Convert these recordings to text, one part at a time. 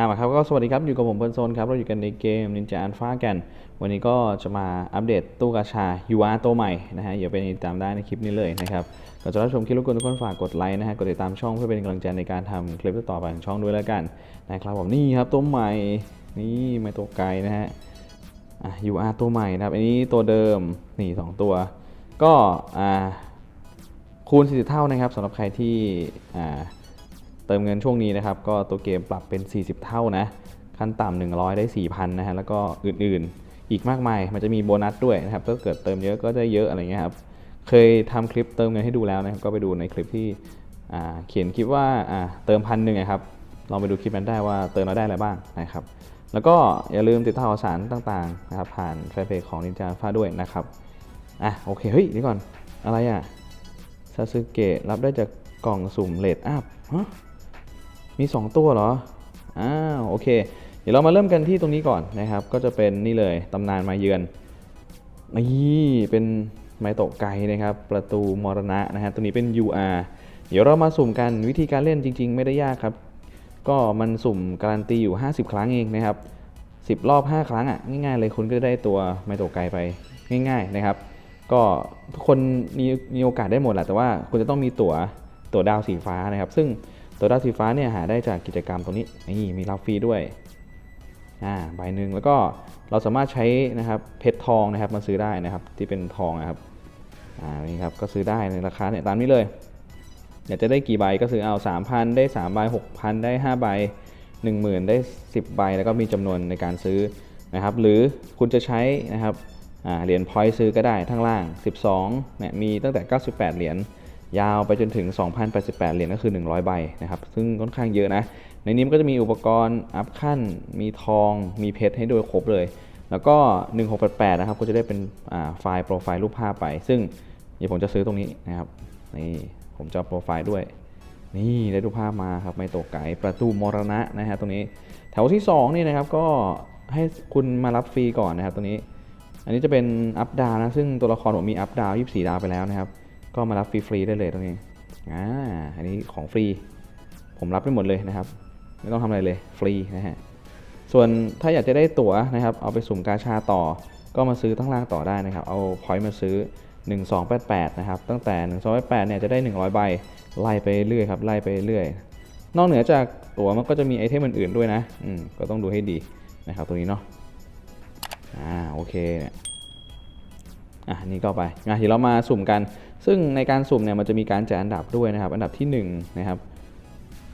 อ่าครับก็สวัสดีครับ อยู่กับผมเพิร์นโซนครับ เราอยู่กันในเกม Ninja Alpha กัน วันนี้ก็จะมาอัปเดตตู้กาชา UR ตัวใหม่นะฮะอย่าไปติดตามได้ในคลิปนี้เลยนะครับก่อนจะรับชมคลิปรบกวนทุกคนฝากกดไลค์นะฮะกดติดตามช่องเพื่อเป็นกำลังใจในการทำคลิปต่อไปของช่องด้วยแล้วกันนะครับผมนี่ครับตัวใหม่นี่ไม่ตัวไกลนะฮะอะ UR ตัวใหม่นะครับ อันนี้ตัวเดิมนี่สองตัว ก็อ่าคูณ40เท่านะครับสำหรับใครที่อ่า เติมเงินช่วงนี้นะครับ ก็ตัวเกมปรับเป็น 40 เท่านะ ขั้นต่ำ100 ได้ 4,000 นะฮะ แล้วก็อื่นๆ อีกมากมาย มันจะมีโบนัสด้วยนะครับ ถ้าเกิดเติมเยอะก็ได้เยอะอะไรเงี้ยครับ เคยทำคลิปเติมเงินให้ดูแล้วนะครับ ก็ไปดูในคลิปที่อ่าเขียนคลิปว่าอ่าเติมพันหนึ่งนะครับ ลองไปดูคลิปนั้นได้ว่าเติมแล้วได้อะไรบ้างนะครับ แล้วก็อย่าลืมติดตามข่าวสารต่างๆนะครับผ่านแฟนเพจของ Ninja Alpha ด้วยนะครับ อะโอเค เฮ้ยเดี๋ยวก่อน อะไรอะซาสึเกะรับได้จากกล่องสุ่มเลดอัพฮะ มี 2 ตัวเหรออ้าวโอเค เดี๋ยวเรามาเริ่มกันที่ตรงนี้ก่อนนะครับ ก็จะเป็นนี่เลยตำนานมาเยือนนี่เป็นไมโตะไกนะครับ ประตูมรณะนะฮะตัวนี้เป็น UR เดี๋ยวเรามาสุ่มกันวิธีการเล่นจริง ๆ ไม่ได้ยากครับ ก็มันสุ่มการันตีอยู่ 50 ครั้งเองนะครับ10 รอบ 5 ครั้งอะง่ายๆเลยคุณก็ได้ตัวไมโตะไกไปง่าย ๆนะครับ ก็ทุกคนมีมีโอกาสได้หมดแหละแต่ว่าคุณจะต้องมีตั๋วตั๋วดาวสีฟ้านะครับ ซึ่ง ตัวดาสีฟ้าเนี่ยหาได้จากกิจกรรมตรงนี้นี่มีรับฟรีด้วยอ่าใบหนึ่งแล้วก็เราสามารถใช้นะครับเพชรทองนะครับมาซื้อได้นะครับที่เป็นทองนะครับอ่านี่ครับก็ซื้อได้ในราคาเนี่ยตามนี้เลยอยากจะได้กี่ใบก็ซื้อเอา 3,000 ได้3ใบ6,000 ได้ 5 ใบ 10,000 ได้ 10 ใบ แล้วก็มีจำนวนในการซื้อนะครับหรือคุณจะใช้นะครับอ่าเหรียญพอยต์ซื้อก็ได้ทั้งล่าง 12เนี่ยมีตั้งแต่ 98 เหรียญ ยาวไปจนถึง 2,088 เหรียญก็คือ 100 ใบนะครับ ซึ่งค่อนข้างเยอะนะ ในนี้มันก็จะมีอุปกรณ์อัพขั้น มีทอง มีเพชรให้ด้วยครบเลย แล้วก็ 1688 นะครับ ก็จะได้เป็นไฟล์โปรไฟล์รูปภาพไป ซึ่งเดี๋ยวผมจะซื้อตรงนี้นะครับ นี่ผมจะโปรไฟล์ด้วย นี่ได้รูปภาพมาครับ ไม่ตกไก่ประตูมรณะนะฮะตรงนี้ แถวที่2นี่นะครับ ก็ให้คุณมารับฟรีก่อนนะครับตรงนี้ อันนี้จะเป็นอัพดาวนะ ซึ่งตัวละครผมมีอัพดาว24 ดาวไปแล้วนะครับ ก็มารับฟรีๆได้เลยตรงนี้อ่าอันนี้ของฟรี ผมรับไปหมดเลยนะครับ ไม่ต้องทำอะไรเลยฟรีนะฮะส่วนถ้าอยากจะได้ตั๋วนะครับ เอาไปสุ่มกาชาต่อ ก็มาซื้อทั้งล่างต่อได้นะครับ เอาพอยต์มาซื้อ 1288 นะครับ ตั้งแต่ 1288 เนี่ยจะได้ 100 ใบ ไล่ไปเรื่อยครับ ไล่ไปเรื่อย นอกเหนือจากตั๋วมันก็จะมีไอเทมอื่นๆด้วยนะ อืม ก็ต้องดูให้ดีนะครับ ตรงนี้เนาะ อ่า โอเคเนี่ย อะนี่ก็ไปอะเดี๋ยวเรามาสุ่มกัน ซึ่งในการสุ่มเนี่ยมันจะมีการแจกอันดับด้วยนะครับ อันดับที่1นะครับ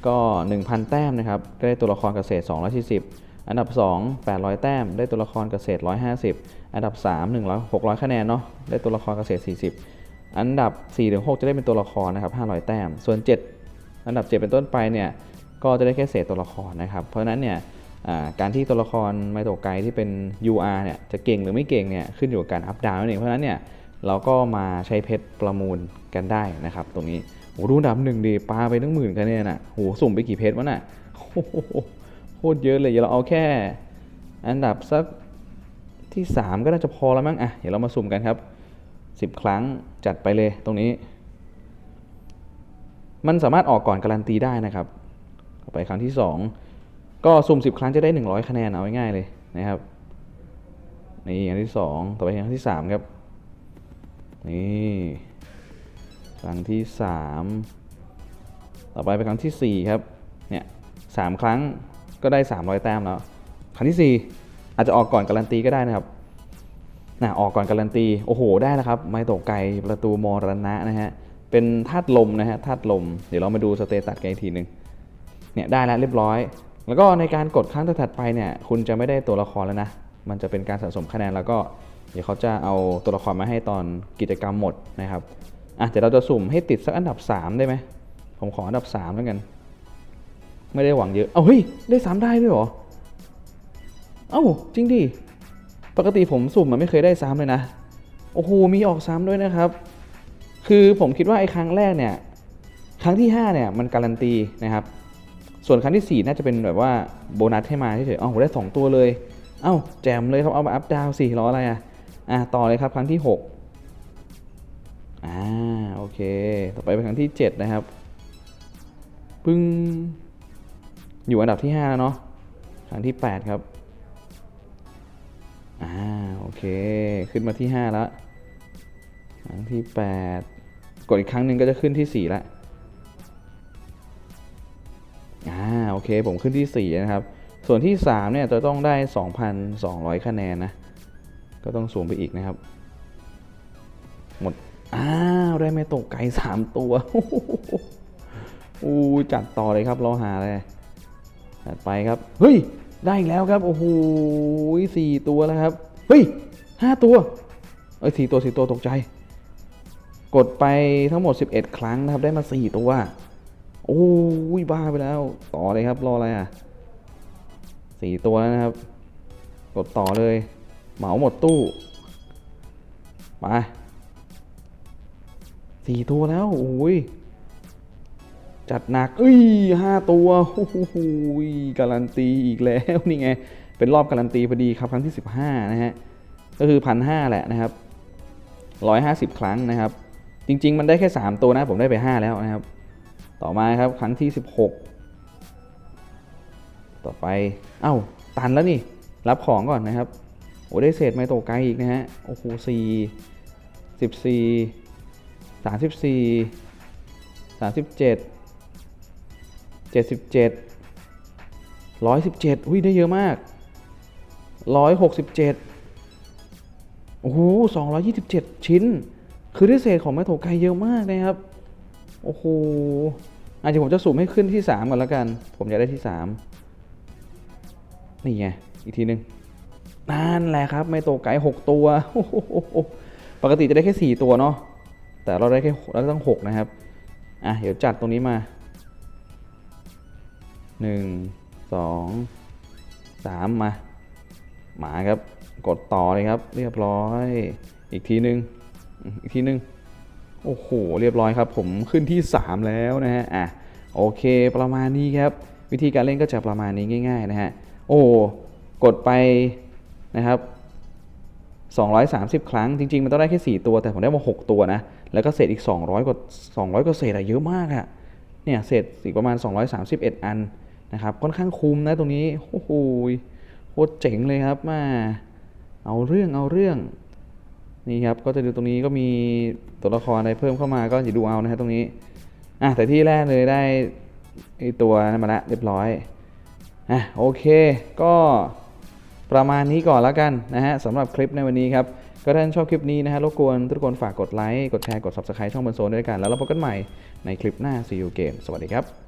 ก็ 1,000 แต้มนะครับได้ตัวละครเกษตร 240 อันดับ 2 800 แต้ม ได้ตัวละครเกษตร 150 อันดับ 3 1 0 600 คะแนนเนาะได้ตัวละครเกษตร 40 อันดับ4-6จะได้เป็นตัวละครนะครับ500 แต้ม ส่วน 7 อันดับ 7 เป็นต้นไปเนี่ยก็จะได้แค่เศษตัวละครนะครับเพราะฉะนั้นเนี่ย การที่ตัวละครไมโตไกที่เป็น UR เนี่ยจะเก่งหรือไม่เก่งเนี่ยขึ้นอยู่กับการอัพดาวนั่นเองเพราะฉะนั้นเนี่ยเราก็มาใช้เพชรประมูลกันได้นะครับ ตรงนี้โอ้ดูอันดับหนึ่งดีปลาไปตั้งหมื่นคะแนนน่ะโหสุ่มไปกี่เพชรวะน่ะโอ้โหโคตรเยอะเลยเดี๋ยวเราเอาแค่ อันดับสักที่ 3 ก็น่าจะพอแล้วมั้งอะเดี๋ยวเรามาสุ่มกันครับ 10 ครั้งจัดไปเลยตรงนี้ มันสามารถออกก่อนการันตีได้นะครับไปครั้งที่ 2 ก็สุ่ม 10 ครั้งจะได้ 100 คะแนนเอาง่ายๆเลยนะครับ นี่อันที่ 2 ต่อไปครั้งที่ 3 ครับ นี่ครั้งที่ 3 ต่อไปเป็นครั้งที่ 4 ครับ เนี่ยสามครั้งก็ได้ 300 แต้มแล้ว ครั้งที่ 4 อาจจะออกก่อนการันตีก็ได้นะครับนะออกก่อนการันตี โอ้โห ได้นะครับ ไม้ตกไกลประตูมรณะนะฮะ เป็นธาตุลมนะฮะธาตุลม เดี๋ยวเรามาดูสเตตัสกันอีกทีหนึ่งเนี่ย ได้แล้วเรียบร้อย แล้วก็ในการกดครั้งถัดไปเนี่ยคุณจะไม่ได้ตัวละครแล้วนะ มันจะเป็นการสะสมคะแนนแล้วก็เดี๋ยวเขาจะเอาตัวละครมาให้ตอนกิจกรรมหมดนะครับอะเดี๋ยวเราจะสุ่มให้ติดสักอันดับ 3 ได้ไหมผมขออันดับ 3 แล้วกัน ไม่ได้หวังเยอะเอาเฮ้ยได้ 3 ได้ด้วยเหรอ เอ้าจริงดิปกติผมสุ่มมันไม่เคยได้ซ้ำเลยนะ โอ้โหมีออกซ้ำด้วยนะครับ คือผมคิดว่าไอ้ครั้งแรกเนี่ย ครั้งที่ 5 เนี่ยมันการันตีนะครับ ส่วนครั้งที่ 4 น่าจะเป็นแบบว่าโบนัสให้มาเฉยๆอ้าผมได้ 2 ตัวเลย เอ้าแจมเลยครับ เอามาอัพดาวสิรออะไรอะ อะต่อเลยครับครั้งที่ 6 อ่าโอเค ต่อไปเป็นครั้งที่ 7 นะครับ ปึ้ง อยู่อันดับที่ 5 แล้วเนาะ ครั้งที่ 8 ครับ อ่าโอเค ขึ้นมาที่ 5 แล้ว ครั้งที่ 8 กดอีกครั้งหนึ่งก็จะขึ้นที่ 4 แล้ว เคผมขึ้นที่ 4 นะครับ ส่วนที่ 3 เนี่ยจะต้องได้ 2,200 คะแนนนะ ก็ต้องสูงไปอีกนะครับ หมด อ้าวได้ไม่ตกไก่สามตัวอู้จัดต่อเลยครับเรอหาเลยจัดไปครับ เฮ้ย ได้อีกแล้วครับ โอ้โหสี่ตัวแล้วครับ เฮ้ยห้าตัว เอ้ยสี่ตัวสี่ตัวตกใจ กดไปทั้งหมด 11 ครั้งนะครับ ได้มา 4 ตัว โอ้ยบ้าไปแล้ว ต่อเลยครับ รออะไรอะสี่ตัวแล้วนะครับ กดต่อเลย เหมาหมดตู้ไปสี่ตัวแล้วโอ้ยจัดหนักเอ้ยห้าตัวโอ้โหการันตีอีกแล้วนี่ไง เป็นรอบการันตีพอดีครับครั้งที่ 15 นะฮะ ก็คือพันห้าแหละนะครับร้อยห้าสิบครั้งนะครับ จริง ๆ มันได้แค่ 3 ตัวนะ ผมได้ไป 5 แล้วนะครับ ต่อมาครับครั้งที่ 16 ต่อไปเอ้าตันแล้วนี่ รับของก่อนนะครับโอ้ได้เศษไมโตไกอีกนะฮะโอ้โหสี่สิบสี่สามสิบสี่สามสิบเจ็ดเจ็ดสิบเจ็ดร้อยสิบเจ็ดอุ้ยได้เยอะมากร้อยหกสิบเจ็ดโอ้โหสองร้อยยี่สิบเจ็ดชิ้น คือได้เศษของแม่โถไกเยอะมากนะครับ โอ้โหอาจจะผมจะสุ่มให้ขึ้นที่สามก่อนแล้วกัน ผมอยากได้ที่สามนี่ไง อีกทีหนึ่งนั่นแหละครับ ไม่โตไก่หกตัว ปกติจะได้แค่สี่ตัวเนาะ แต่เราได้แค่เราต้องหกนะครับ อะ เดี๋ยวจัดตรงนี้มาหนึ่งสองสามมา หมาครับ กดต่อเลยครับ เรียบร้อย อีกทีหนึ่งอีกทีหนึ่ง โอ้โห เรียบร้อยครับ ผมขึ้นที่ 3 แล้วนะฮะ อะ โอเค ประมาณนี้ครับ วิธีการเล่นก็จะประมาณนี้ง่าย ๆ นะฮะ โอ้ กดไปนะครับ 230 ครั้ง จริง ๆ มันต้องได้แค่ 4 ตัว แต่ผมได้มา 6 ตัวนะ แล้วก็เศษอีก 200 กว่า 200 กว่าเศษอะเยอะมากอะเนี่ย เศษอีกประมาณ 231 อันนะครับ ค่อนข้างคุ้มนะตรงนี้ โอ้โห โคตรเจ๋งเลยครับ มา เอาเรื่อง เอาเรื่อง นี่ครับก็จะดูตรงนี้ก็มีตัวละครอะไรเพิ่มเข้ามาก็อย่าดูเอานะฮะตรงนี้อะแต่ที่แรกเลยได้ไอตัวนั้นมาละเรียบร้อยอะโอเค ก็ประมาณนี้ก่อนแล้วกันนะฮะสำหรับคลิปในวันนี้ครับก็ถ้าท่านชอบคลิปนี้นะฮะรบกวนทุกคนฝากกดไลค์กดแชร์กด Subscribe ช่องบนโซนด้วยกัน แล้วเราพบกันใหม่ในคลิปหน้า See you again สวัสดีครับ